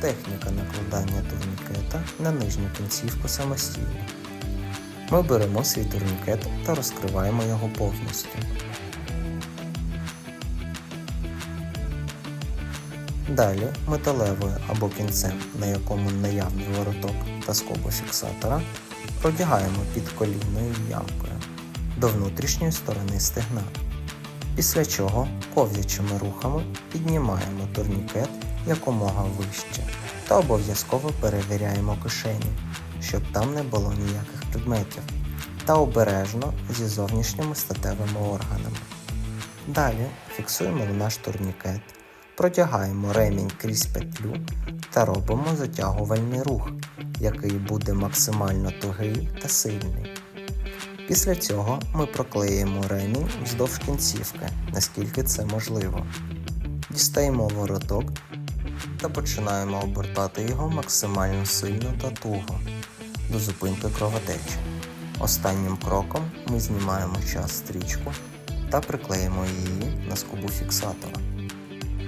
Техніка накладання турнікета на нижню кінцівку самостійно. Ми беремо свій турнікет та розкриваємо його повністю. Далі металевою або кінцем, на якому наявний вороток та скобу фіксатора, продягаємо під колінною ямкою до внутрішньої сторони стегна. Після чого ковзячими рухами піднімаємо турнікет якомога вище та обов'язково перевіряємо кишені, щоб там не було ніяких предметів, та обережно зі зовнішніми статевими органами. Далі фіксуємо наш турнікет, протягаємо ремінь крізь петлю та робимо затягувальний рух, який буде максимально тугий та сильний. Після цього ми проклеїмо ремінь вздовж кінцівки, наскільки це можливо. Дістаємо вороток та починаємо обертати його максимально сильно та туго до зупинки кровотечі. Останнім кроком ми знімаємо час стрічку та приклеїмо її на скобу фіксатора.